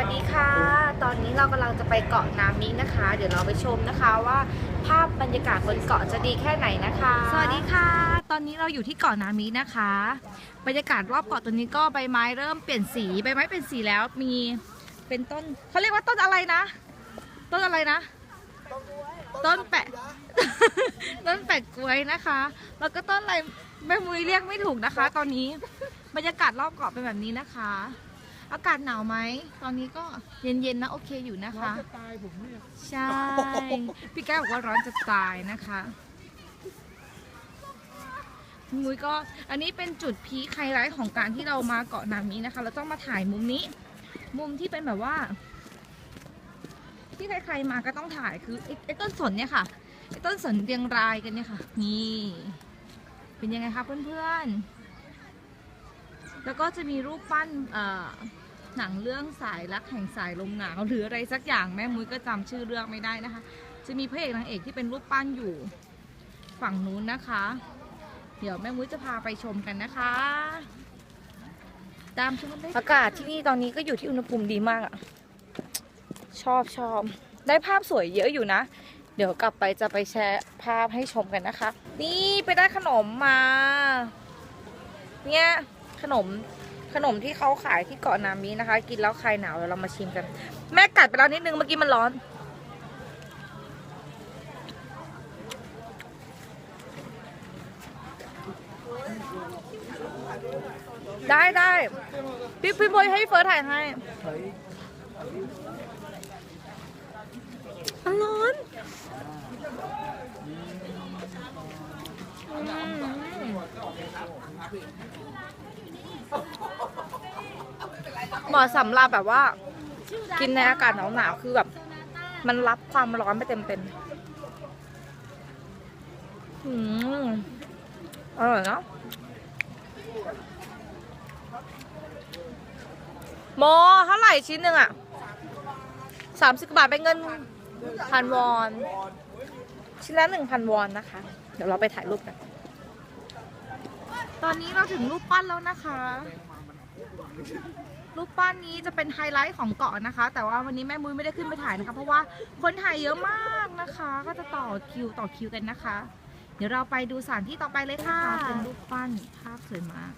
ัสดีค่ะ ตอนนี้เรากำลังจะไปเกาะนามินะคะ เดี๋ยวเราไปชมนะคะว่าภาพบรรยากาศบนเกาะจะดีแค่ไหนนะคะ สวัสดีค่ะ ตอนนี้เราอยู่ที่เกาะนามินะคะ บรรยากาศรอบเกาะตัวนี้ก็ใบไม้เริ่มเปลี่ยนสีใบไม้เปลี่ยนสีแล้วมีเป็นต้นเขาเรียกว่าต้นอะไรนะ ต้นอะไรนะ ต้นแปะ ต้นแปะกล้วยนะคะ แล้วก็ต้นอะไรแม่มุยเรียกไม่ถูกนะคะ ตอนนี้บรรยากาศรอบเกาะเป็นแบบนี้นะคะ อากาศหนาวไหม ตอนนี้ก็เย็นๆนะโอเคอยู่นะคะตายผมเนี่ย ใช่ พี่แก้วบอกว่าร้อนจะตายนะคะมุ้ยก็อันนี้เป็นจุดพีคไฮไลท์ของการที่เรามาเกาะนามินะคะ เราต้องมาถ่ายมุมนี้ มุมที่เป็นแบบว่า ที่ใครๆมาก็ต้องถ่ายคือไอ้ไอ้ต้นสนเนี่ยค่ะไอ้ต้นสนเรียงรายกันเนี่ยค่ะ นี่ เป็นยังไงคะเพื่อนๆ แล้วก็จะมีรูปปั้นเอ่อ หนังเรื่องสายรักแห่งสายลมหนาวหรืออะไรสักอย่างแม่มุ้ยก็จำชื่อเรื่องไม่ได้นะคะ จะมีพระเอกนางเอกที่เป็นรูปปั้นอยู่ฝั่งนู้นนะคะ เดี๋ยวแม่มุ้ยจะพาไปชมกันนะคะ ตามชมได้อากาศที่นี่ตอนนี้ก็อยู่ที่อุณหภูมิดีมากอะชอบชอบได้ภาพสวยเยอะอยู่นะ เดี๋ยวกลับไปจะไปแชร์ภาพให้ชมกันนะคะ นี่ไปได้ขนมมา เนี่ยขนม ขนมที่เขาขายที่เกาะนามินะคะ กินแล้วคลายหนาวเดี๋ยวเรามาชิมกัน แม่กัดไปแล้วนิดนึงเมื่อกี้มันร้อน ได้ได้พี่พี่บอยให้เฟิร์สถ่ายให้มันร้อนอ เหมาะสำหรับแบบว่า กินในอากาศหนาวๆคือแบบ มันรับความร้อนไปเต็มๆอืมอร่อยเนาะโมเท่าไหร่ชิ้นหนึ่งอะสามสิบบาทเป็นเงินพันวอน ชิ้นละหนึ่งพันวอนนะคะ เดี๋ยวเราไปถ่ายรูปกัน ตอนนี้เราถึงรูปปั้นแล้วนะคะ รูปปั้นนี้จะเป็นไฮไลท์ของเกาะนะคะ แต่ว่าวันนี้แม่มุ้ยไม่ได้ขึ้นไปถ่ายนะคะ เพราะว่าคนถ่ายเยอะมากนะคะ ก็จะต่อคิวต่อคิวกันนะคะ เดี๋ยวเราไปดูสถานที่ต่อไปเลยค่ะเป็นรูปปั้นภาพสวยมาก